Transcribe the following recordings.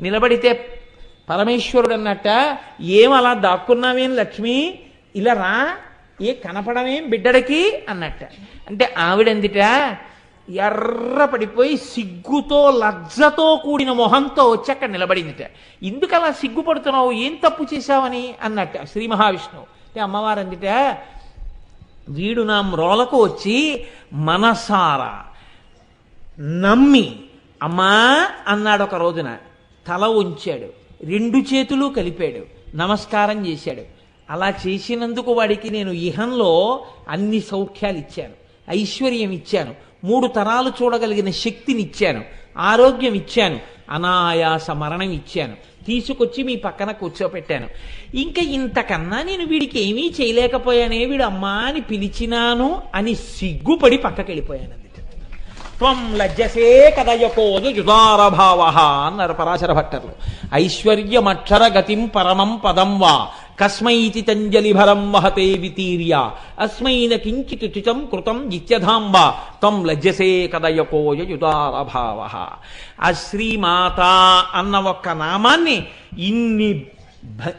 నిలబడితే పరమేశ్వరుడు అన్నట్ట ఏం అలా దాక్కున్నావేం లక్ష్మి? ఇలా రా ఏ కనపడమేం బిడ్డడికి? అన్నట్ట. అంటే ఆవిడందిట ఎర్ర పడిపోయి సిగ్గుతో లజ్జతో కూడిన మొహంతో వచ్చి అక్కడ నిలబడిందిట. ఎందుకు అలా సిగ్గుపడుతున్నావు? ఏం తప్పు చేశావని? అన్నట్ట శ్రీ మహావిష్ణువు. అంటే అమ్మవారు అందిట వీడు నా మ్రోలకు వచ్చి మనసారా నమ్మి అమ్మా అన్నాడు ఒక రోజున. తల ఉంచాడు. రెండు చేతులు కలిపాడు. నమస్కారం చేశాడు. అలా చేసినందుకు వాడికి నేను ఇహంలో అన్ని సౌఖ్యాలు ఇచ్చాను. ఐశ్వర్యం ఇచ్చాను. మూడు తరాలు చూడగలిగిన శక్తిని ఇచ్చాను. ఆరోగ్యం ఇచ్చాను. అనాయాస మరణం ఇచ్చాను. తీసుకొచ్చి మీ పక్కన కూర్చోపెట్టాను. ఇంకా ఇంతకన్నా నేను వీడికి ఏమీ చేయలేకపోయానే వీడు అమ్మా అని పిలిచినాను అని సిగ్గుపడి పక్కకెళ్ళిపోయాను. త్వం లజ్జసే కదయకోదు జుదారభావ అన్నారు పరాశర భట్టర్లు. ఐశ్వర్యమక్షర గతిం పరమం పదం వా. కస్మైతి తంజలి భరం వహతే వితీర్య. అస్మైన కించిత్ చితం కృతం జిత్యధాంబ త్వం లజ్జసే కదయకోయ యుదారభావ ఆ శ్రీమాత అన్న ఒక్క నామాన్ని ఇన్ని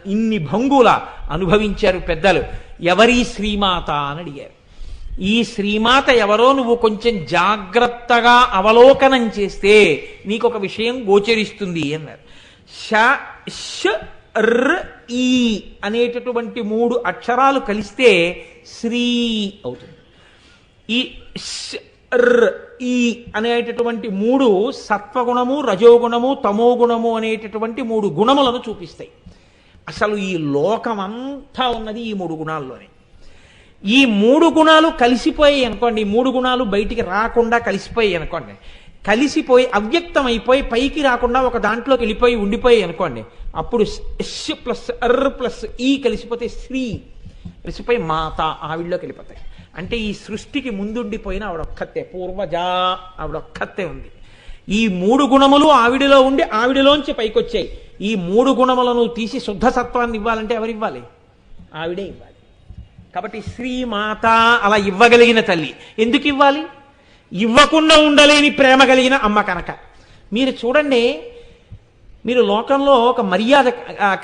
ఇన్ని భంగుల అనుభవించారు పెద్దలు. ఎవరి శ్రీమాత అని అడిగారు. ఈ శ్రీమాత ఎవరో నువ్వు కొంచెం జాగ్రత్తగా అవలోకనం చేస్తే నీకు ఒక విషయం గోచరిస్తుంది అన్నారు. ష ష్ ర్ ఈ అనేటటువంటి మూడు అక్షరాలు కలిస్తే శ్రీ అవుతుంది. ఈ ర్ ఈ అనేటటువంటి మూడు సత్వగుణము రజోగుణము తమోగుణము అనేటటువంటి మూడు గుణములను చూపిస్తాయి. అసలు ఈ లోకమంతా ఉన్నది ఈ మూడు గుణాల్లోనే. ఈ మూడు గుణాలు కలిసిపోయాయి అనుకోండి ఈ మూడు గుణాలు బయటికి రాకుండా కలిసిపోయాయి అనుకోండి. కలిసిపోయి అవ్యక్తం అయిపోయి పైకి రాకుండా ఒక దాంట్లోకి వెళ్ళిపోయి ఉండిపోయాయి అనుకోండి. అప్పుడు ఎస్ ప్లస్ అర్ ప్లస్ ఈ కలిసిపోతే శ్రీ. కలిసిపోయి మాత ఆవిడలోకి వెళ్ళిపోతాయి. అంటే ఈ సృష్టికి ముందుండిపోయిన ఆవిడొక్కతే పూర్వజ ఆవిడొక్కతే ఉంది. ఈ మూడు గుణములు ఆవిడలో ఉండి ఆవిడలోంచి పైకొచ్చాయి. ఈ మూడు గుణములను తీసి శుద్ధ సత్వాన్ని ఇవ్వాలంటే ఎవరు ఇవ్వాలి ఆవిడే ఇవ్వాలి. కాబట్టి శ్రీమాత అలా ఇవ్వగలిగిన తల్లి. ఎందుకు ఇవ్వాలి? ఇవ్వకుండా ఉండలేని ప్రేమ కలిగిన అమ్మ కనుక. మీరు చూడండి మీరు లోకంలో ఒక మర్యాద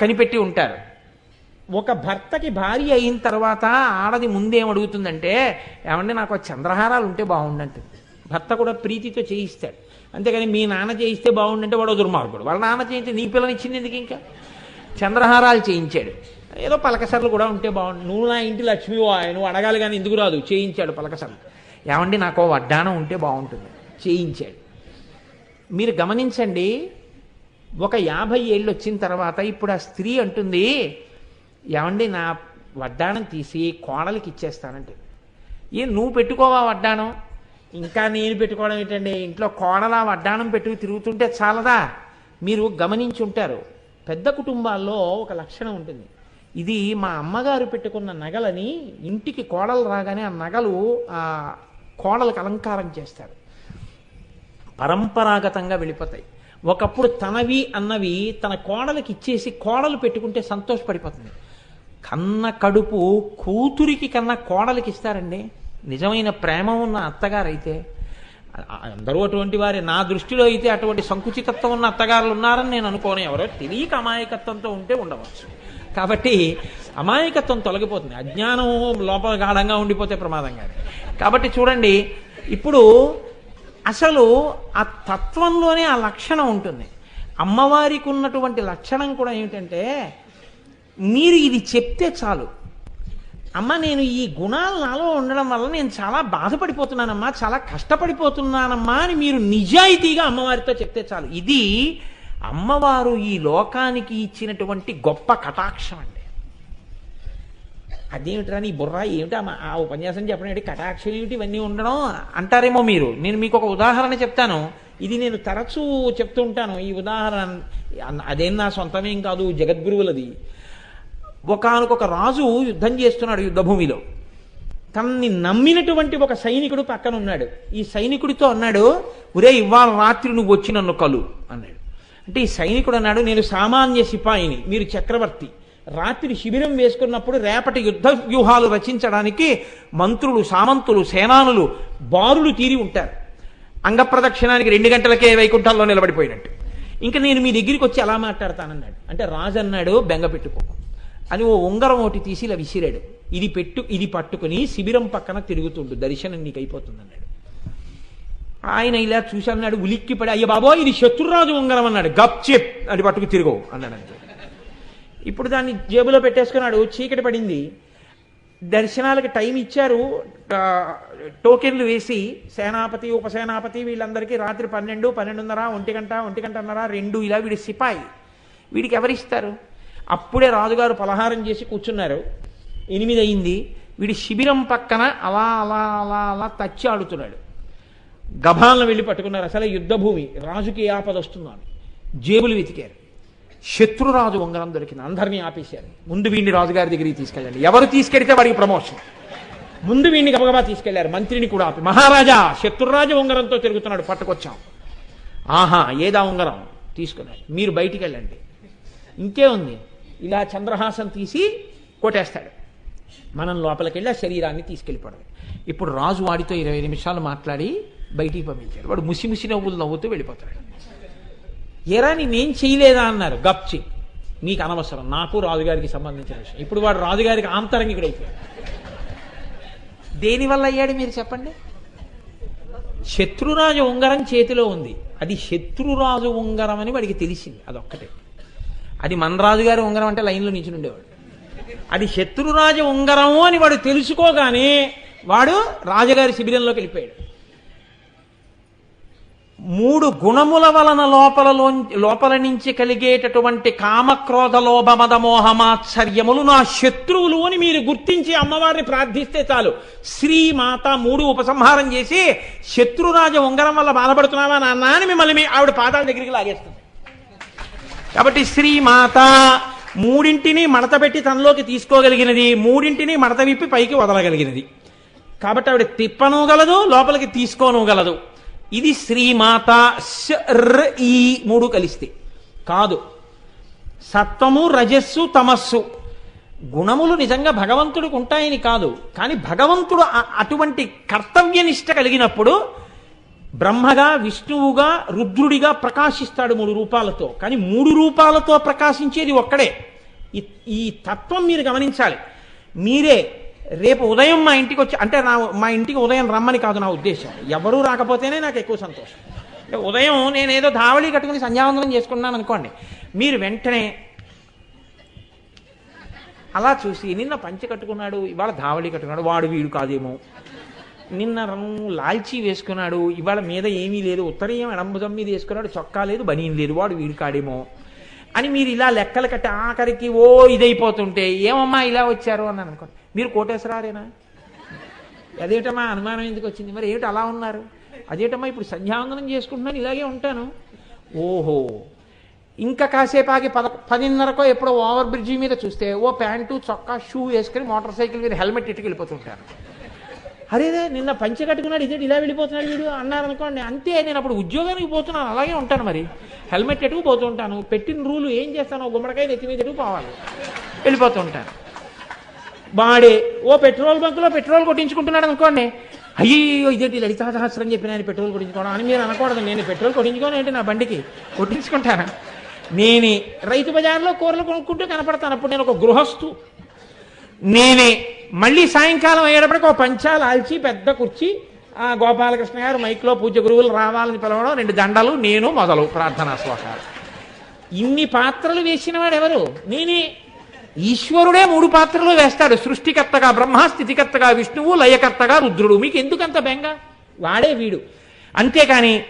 కనిపెట్టి ఉంటారు. ఒక భర్తకి భార్య అయిన తర్వాత ఆడది ముందేం అడుగుతుందంటే ఏమంటే నాకు చంద్రహారాలు ఉంటే బాగుండంటుంది. భర్త కూడా ప్రీతితో చేయిస్తాడు. అంతేగాని మీ నాన్న చేయిస్తే బాగుండంటే వాడు దుర్మార్గుడు. వాళ్ళ నాన్న చేయిస్తే నీ పిల్లనిచ్చింది ఎందుకు ఇంకా? చంద్రహారాలు చేయించాడు. ఏదో పలకసర్లు కూడా ఉంటే బాగుండు నువ్వు నా ఇంటి లక్ష్మి నువ్వు అడగాలి కానీ ఎందుకు రాదు? చేయించాడు పలకసర్లు. ఏమండి నాకు వడ్డానం ఉంటే బాగుంటుంది. చేయించాడు. మీరు గమనించండి ఒక యాభై ఏళ్ళు వచ్చిన తర్వాత ఇప్పుడు ఆ స్త్రీ అంటుంది ఏమండి నా వడ్డాణం తీసి కోడలికి ఇచ్చేస్తానంటే. ఏ నువ్వు పెట్టుకోవా వడ్డాణం? ఇంకా నేను పెట్టుకోవడం ఏంటండి ఇంట్లో కోడల వడ్డానం పెట్టుకు తిరుగుతుంటే చాలదా? మీరు గమనించి ఉంటారు పెద్ద కుటుంబాల్లో ఒక లక్షణం ఉంటుంది. ఇది మా అమ్మగారు పెట్టుకున్న నగలని ఇంటికి కోడలు రాగానే ఆ నగలు ఆ కోడలకు అలంకారం చేస్తారు. పరంపరాగతంగా వెళ్ళిపోతాయి. ఒకప్పుడు తనవి అన్నవి తన కోడలకి ఇచ్చేసి కోడలు పెట్టుకుంటే సంతోషపడిపోతుంది. కన్న కడుపు కూతురికి కన్నా కోడలికి ఇస్తారండి. నిజమైన ప్రేమ ఉన్న అత్తగారైతే అందరూ అటువంటి వారి. నా దృష్టిలో అయితే అటువంటి సంకుచితత్వం ఉన్న అత్తగారులు ఉన్నారని నేను అనుకోను. ఎవరో తెలియక అమాయకత్వంతో ఉంటే ఉండవచ్చు. కాబట్టి అమాయకత్వం తొలగిపోతుంది. అజ్ఞానం లోపల గాఢంగా ఉండిపోతే ప్రమాదంగా కాబట్టి చూడండి ఇప్పుడు అసలు ఆ తత్వంలోనే ఆ లక్షణం ఉంటుంది. అమ్మవారికి ఉన్నటువంటి లక్షణం కూడా ఏమిటంటే మీరు ఇది చెప్తే చాలు. అమ్మ నేను ఈ గుణాలు నాలో ఉండడం వల్ల నేను చాలా బాధపడిపోతున్నానమ్మా చాలా కష్టపడిపోతున్నానమ్మా అని మీరు నిజాయితీగా అమ్మవారితో చెప్తే చాలు. ఇది అమ్మవారు ఈ లోకానికి ఇచ్చినటువంటి గొప్ప కటాక్షం అండి. అదేమిట్రా నీ బుర్ర? ఏమిటా ఆ ఉపన్యాసం చెప్పడం ఏంటి? కటాక్షం ఏమిటి? ఇవన్నీ ఉండడం అంటారేమో మీరు. నేను మీకు ఒక ఉదాహరణ చెప్తాను. ఇది నేను తరచూ చెప్తూ ఉంటాను. ఈ ఉదాహరణ అదేం నా సొంతమేం కాదు జగద్గురువులది. ఒకనకొక రాజు యుద్ధం చేస్తున్నాడు యుద్ధభూమిలో. తనని నమ్మినటువంటి ఒక సైనికుడు పక్కన ఉన్నాడు ఈ సైనికుడితో అన్నాడు ఒరే ఇవాళ రాత్రి నువ్వు వచ్చి నన్ను కలు అన్నాడు. అంటే ఈ సైనికుడు అన్నాడు నేను సామాన్య సిపాయిని మీరు చక్రవర్తి. రాత్రి శిబిరం వేసుకున్నప్పుడు రేపటి యుద్ధ వ్యూహాలు రచించడానికి మంత్రులు సామంతులు సేనానులు బారులు తీరి ఉంటారు. అంగప్రదక్షిణానికి రెండు గంటలకే వైకుంఠంలో నిలబడిపోయినట్టు. ఇంకా నేను మీ దగ్గరికి వచ్చి ఎలా మాట్లాడతానన్నాడు. అంటే రాజు అన్నాడు బెంగ పెట్టుకో. అని ఓ ఉంగరం ఒకటి తీసి ఇలా విసిరాడు. ఇది పెట్టు ఇది పట్టుకుని శిబిరం పక్కన తిరుగుతుండు దర్శనం నీకు అయిపోతుంది అన్నాడు ఆయన ఇలా చూసి అన్నాడు ఉలిక్కిపడి అయ్య బాబో ఇది శత్రురాజు ఉంగరం అన్నాడు. గప్చెప్ అది పట్టుకు తిరగవు అన్నాడు ఇప్పుడు దాన్ని జేబులో పెట్టేసుకున్నాడు చీకటి పడింది. దర్శనాలకు టైం ఇచ్చారు. టోకెన్లు వేసి సేనాపతి ఉపసేనాపతి వీళ్ళందరికీ రాత్రి పన్నెండు పన్నెండున్నర ఒంటి గంట ఒంటి గంటన్నర రెండు ఇలా వీడి సిపాయి. వీడికి ఎవరిస్తారు అప్పుడే రాజుగారు పలహారం చేసి కూర్చున్నారు. ఎనిమిది అయింది వీడి శిబిరం పక్కన అలా అలా అలా అలా తచ్చి ఆడుతున్నాడు. గభాలను వెళ్ళి పట్టుకున్నారు. అసలే యుద్ధభూమి. రాజుకి ఏ ఆపద వస్తుందని జేబులు వెతికారు. శత్రురాజు ఉంగరం దొరికింది. అందరినీ ఆపేశారు. ముందు వీడిని రాజుగారి దగ్గరికి తీసుకెళ్ళండి. ఎవరు తీసుకెడితే వాడికి ప్రమోషన్? ముందు వీడిని గబగబా తీసుకెళ్ళారు. మంత్రిని కూడా ఆపి మహారాజా శత్రురాజు ఉంగరంతో తిరుగుతున్నాడు. పట్టుకొచ్చాం. ఆహా ఏదా ఉంగరం? తీసుకున్నాడు మీరు బయటికి వెళ్ళండి. ఇంకే ఉంది. ఇలా చంద్రహాసం తీసి కొట్టేస్తాడు. మనం లోపలికి వెళ్ళి ఆ శరీరాన్ని తీసుకెళ్ళిపోవడం ఇప్పుడు రాజు వాడితో ఇరవై నిమిషాలు మాట్లాడి బయటికి పంపించాడు. వాడు ముసి ముసి నవ్వులు నవ్వుతూ వెళ్ళిపోతాడు. ఎరా నేనేం చేయలేదా అన్నారు. గప్చి నీకు అనవసరం. నాకు రాజుగారికి సంబంధించిన విషయం. ఇప్పుడు వాడు రాజుగారికి ఆంతరంగికుడైపోయాడు. దేనివల్ల అయ్యాడు మీరు చెప్పండి? శత్రురాజు ఉంగరం చేతిలో ఉంది. అది శత్రురాజు ఉంగరం అని వాడికి తెలిసింది. అదొక్కటే. అది మన రాజుగారి ఉంగరం అంటే లైన్లో నించుని ఉండేవాడు. అది శత్రురాజు ఉంగరము అని వాడు తెలుసుకోగానే వాడు రాజుగారి శిబిరంలోకి వెళ్ళిపోయాడు. మూడు గుణముల వలన లోపలలో లోపల నుంచి కలిగేటటువంటి కామక్రోధ లోభ మద నా శత్రువులు అని మీరు గుర్తించి అమ్మవారిని ప్రార్థిస్తే చాలు. శ్రీమాత మూడు ఉపసంహారం చేసి శత్రురాజ ఉంగరం వల్ల బాధపడుతున్నావా నాన్న అని మిమ్మల్ని మీ ఆవిడ పాదాల దగ్గరికి లాగేస్తుంది. కాబట్టి శ్రీమాత మూడింటిని మడత పెట్టి తనలోకి తీసుకోగలిగినది మూడింటిని మడత విప్పి పైకి వదలగలిగినది. కాబట్టి ఆవిడ తిప్పనూగలదు లోపలికి తీసుకోనూగలదు ఇది శ్రీమాత ఈ మూడు కలిస్తే. కాదు. సత్వము రజస్సు తమస్సు. గుణములు నిజంగా భగవంతుడికి ఉంటాయని కాదు. కానీ భగవంతుడు అటువంటి కర్తవ్యనిష్ట కలిగినప్పుడు బ్రహ్మగా విష్ణువుగా రుద్రుడిగా ప్రకాశిస్తాడు మూడు రూపాలతో. కానీ మూడు రూపాలతో ప్రకాశించేది ఒక్కడే. ఈ తత్వం మీరు గమనించాలి. మీరే రేపు ఉదయం మా ఇంటికి వచ్చి అంటే నా మా ఇంటికి ఉదయం రమ్మని కాదు నా ఉద్దేశం. ఎవరూ రాకపోతేనే నాకు ఎక్కువ సంతోషం. ఉదయం నేను ఏదో ధావళి కట్టుకుని సంధ్యావందనం చేసుకున్నాను అనుకోండి మీరు వెంటనే అలా చూసి నిన్న పంచె కట్టుకున్నాడు ఇవాళ ధావళి కట్టుకున్నాడు వాడు వీడు కాదేమో. నిన్న రంగు లాల్చీ వేసుకున్నాడు ఇవాళ మీద ఏమీ లేదు ఉత్తరీయం ఎడంబుజం మీద వేసుకున్నాడు చొక్కా లేదు బనీన్ లేదు వాడు వీడు కాడేమో. అని మీరు ఇలా లెక్కలు కట్టి ఆఖరికి ఓ ఇదైపోతుంటే ఏమమ్మా ఇలా వచ్చారు అని అనుకోండి. మీరు కోటేశ్వరారేనా? అదేటమ్మా అనుమానం ఎందుకు వచ్చింది? మరి ఏమిటి అలా ఉన్నారు? అదేటమ్మా ఇప్పుడు సంధ్యావందనం చేసుకుంటున్నాను ఇలాగే ఉంటాను. ఓహో. ఇంకా కాసేపు ఆగి పద పదిన్నరకో ఎప్పుడో ఓవర్ బ్రిడ్జి మీద చూస్తే ఓ ప్యాంటు చొక్కా షూ వేసుకుని మోటార్ సైకిల్ మీద హెల్మెట్ ఇట్టుకు వెళ్ళిపోతుంటారు అరేదే నిన్న పంచె కట్టుకున్నాడు ఇదేంటి ఇలా వెళ్ళిపోతున్నాడు వీడు? అన్నారు అనుకోండి. అంతే నేను అప్పుడు ఉద్యోగానికి పోతున్నాను అలాగే ఉంటాను మరి. హెల్మెట్ ఎటుకు పోతుంటాను పెట్టిన రూలు ఏం చేస్తాను? గుమ్మడికాయ నెత్తి మీద ఎటుకు పోవాలి? వెళ్ళిపోతుంటాను వాడే ఓ పెట్రోల్ బంకులో పెట్రోల్ కొట్టించుకుంటున్నాడు అనుకోండి. అయ్యో ఇదేంటి లలితా సహస్రం చెప్పిన నేను పెట్రోల్ కొట్టించుకోవడం అని మీరు అనకూడదు. నేను పెట్రోల్ కొట్టించుకోను ఏంటి నా బండికి? కొట్టించుకుంటాను. నేనే రైతు బజార్లో కూరలు కొనుక్కుంటూ కనపడతాను. అప్పుడు నేను ఒక గృహస్థు. నేనే మళ్ళీ సాయంకాలం అయ్యేటప్పటికి ఒక పంచాలు ఆల్చి పెద్ద కుర్చీ ఆ గోపాలకృష్ణ గారు మైక్లో పూజ గురువులు రావాలని పిలవడం రెండు దండలు నేను మొదలు ప్రార్థనా శ్లోకాలు. ఇన్ని పాత్రలు వేసిన ఎవరు నేనే. ఈశ్వరుడే మూడు పాత్రలు వేస్తాడు సృష్టికర్తగా బ్రహ్మ స్థితికర్తగా విష్ణువు లయకర్తగా రుద్రుడు. మీకు ఎందుకంత బెంగ? వాడే వీడు. అంతేకాని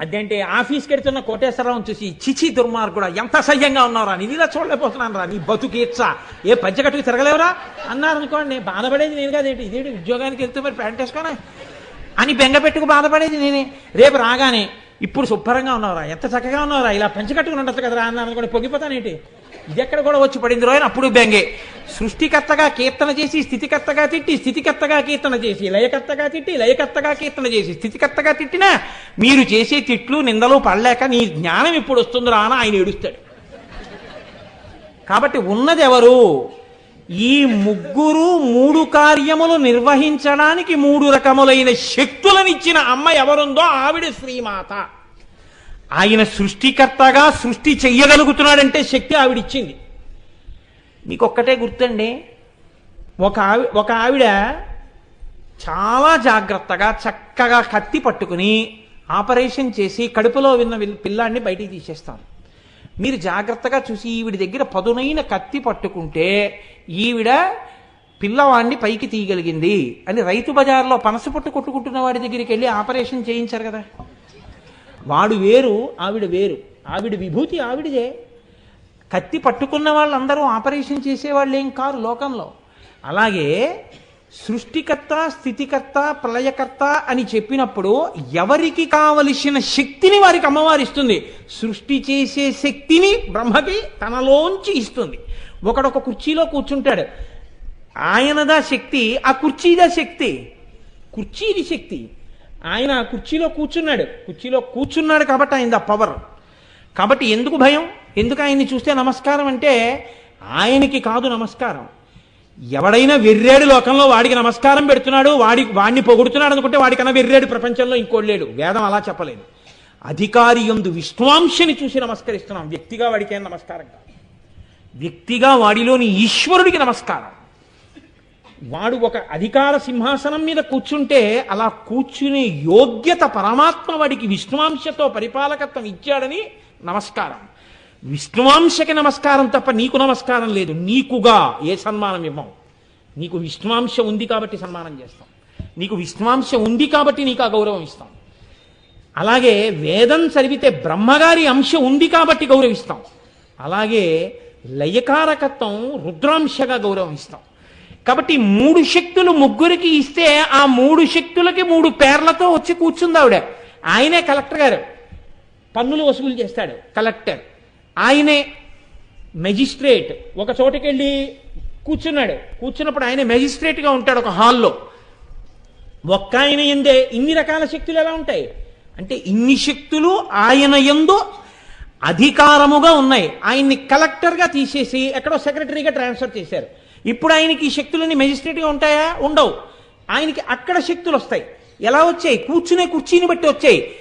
అదేంటే ఆఫీస్కి వెళ్తున్న కోటేశ్వరరావు చూసి చిచి దుర్మార్గుడా ఎంత అసహ్యంగా ఉన్నావురా నేను ఇలా చూడలేకపోతున్నాను రా నీ బతుకేచ్చ ఏ పంచకట్టుకు తిరగలేవురా? అన్నారు అనుకోండి బాధపడేది నేను కాదేంటి ఇదేంటి ఉద్యోగానికి వెళ్తే మరి ప్యాంట్ వేసుకోనా? అని బెంగ పెట్టుకు బాధపడేది నేనే. రేపు రాగానే ఇప్పుడు శుభ్రంగా ఉన్నావురా ఎంత చక్కగా ఉన్నావురా ఇలా పంచకట్టుకుని ఉండొచ్చు కదరా? అన్నాను అనుకోండి పొగిపోతానేంటి? ఇది ఎక్కడ కూడా వచ్చి పడింది రోజు అప్పుడు బెంగే. సృష్టికర్తగా కీర్తన చేసి స్థితికర్తగా తిట్టి స్థితికర్తగా కీర్తన చేసి లయకర్తగా తిట్టి లయకర్తగా కీర్తన చేసి స్థితికర్తగా తిట్టినా మీరు చేసే తిట్లు నిందలు పడలేక నీ జ్ఞానం ఇప్పుడు వస్తుందిరా అని ఆయన ఏడుస్తాడు. కాబట్టి ఉన్నది ఎవరు ఈ ముగ్గురు మూడు కార్యములు నిర్వహించడానికి మూడు రకములైన శక్తులనిచ్చిన అమ్మ ఎవరుందో? ఆవిడ శ్రీమాత. ఆయన సృష్టికర్తగా సృష్టి చెయ్యగలుగుతున్నాడంటే శక్తి ఆవిడిచ్చింది. మీకు ఒక్కటే గుర్తండి. ఒక ఆవి ఒక ఆవిడ చాలా జాగ్రత్తగా చక్కగా కత్తి పట్టుకుని ఆపరేషన్ చేసి కడుపులో విన్న విల్- పిల్లాన్ని బయటికి తీసేస్తాను మీరు జాగ్రత్తగా చూసి ఈవిడ దగ్గర పదునైన కత్తి పట్టుకుంటే ఈవిడ పిల్లవాడిని పైకి తీయగలిగింది అని రైతు బజార్లో పనస పొట్టు కొట్టుకుంటున్న వాడి దగ్గరికి వెళ్ళి ఆపరేషన్ చేయించారు కదా. వాడు వేరు ఆవిడ వేరు. ఆవిడ విభూతి ఆవిడదే. కత్తి పట్టుకున్న వాళ్ళందరూ ఆపరేషన్ చేసేవాళ్ళు ఏం కారు లోకంలో. అలాగే సృష్టికర్త స్థితికర్త ప్రళయకర్త అని చెప్పినప్పుడు ఎవరికి కావలసిన శక్తిని వారికి అమ్మవారు ఇస్తుంది? సృష్టి చేసే శక్తిని బ్రహ్మకి తనలోంచి ఇస్తుంది. ఒకడొక కుర్చీలో కూర్చుంటాడు. ఆయనదా శక్తి ఆ కుర్చీదా శక్తి? కుర్చీది శక్తి. ఆయన కుర్చీలో కూర్చున్నాడు. కుర్చీలో కూర్చున్నాడు కాబట్టి ఆయన పవర్ కాబట్టి ఎందుకు భయం? ఎందుకు ఆయన్ని చూస్తే నమస్కారం అంటే ఆయనకి కాదు నమస్కారం. ఎవడైనా వెర్రేడు లోకంలో వాడికి నమస్కారం పెడుతున్నాడు వాడి వాడిని పొగుడుతున్నాడు అనుకుంటే వాడికన్నా వెర్రేడు ప్రపంచంలో ఇంకోటి లేడు. వేదం అలా చెప్పలేదు. అధికారి ఎందు విశ్వాంశని చూసి నమస్కరిస్తున్నాం. వ్యక్తిగా వాడికి నమస్కారం కాదు. వ్యక్తిగా వాడిలోని ఈశ్వరుడికి నమస్కారం. వాడు ఒక అధికార సింహాసనం మీద కూర్చుంటే అలా కూర్చునే యోగ్యత పరమాత్మ వాడికి విష్ణువాంశతో పరిపాలకత్వం ఇచ్చాడని నమస్కారం. విష్ణువాంశకి నమస్కారం తప్ప నీకు నమస్కారం లేదు. నీకుగా ఏ సన్మానం ఇవ్వం? నీకు విష్ణువాంశ ఉంది కాబట్టి సన్మానం చేస్తాం. నీకు విష్ణువాంశ ఉంది కాబట్టి నీకు ఆ గౌరవం ఇస్తాం. అలాగే వేదం చదివితే బ్రహ్మగారి అంశ ఉంది కాబట్టి గౌరవిస్తాం. అలాగే లయకారకత్వం రుద్రాంశగా గౌరవం ఇస్తాం. కాబట్టి మూడు శక్తులు ముగ్గురికి ఇస్తే ఆ మూడు శక్తులకి మూడు పేర్లతో వచ్చి కూర్చుంది ఆవిడ. ఆయనే కలెక్టర్ గారు. పన్నులు వసూలు చేస్తాడు కలెక్టర్. ఆయనే మెజిస్ట్రేట్. ఒక చోటకెళ్ళి కూర్చున్నాడు. కూర్చున్నప్పుడు ఆయన మెజిస్ట్రేట్గా ఉంటాడు ఒక హాల్లో. ఒక్క ఆయన ఎందే? ఇన్ని రకాల శక్తులు ఎలా ఉంటాయి? అంటే ఇన్ని శక్తులు ఆయన ఎందు అధికారముగా ఉన్నాయి. ఆయన్ని కలెక్టర్గా తీసేసి ఎక్కడో సెక్రటరీగా ట్రాన్స్ఫర్ చేశారు. ఇప్పుడు ఆయనకి ఈ శక్తులన్నీ మెజిస్ట్రేట్గా ఉంటాయా? ఉండవు. ఆయనకి అక్కడ శక్తులు వస్తాయి ఎలా వచ్చాయి? కూర్చునే కుర్చీని బట్టి వచ్చాయి.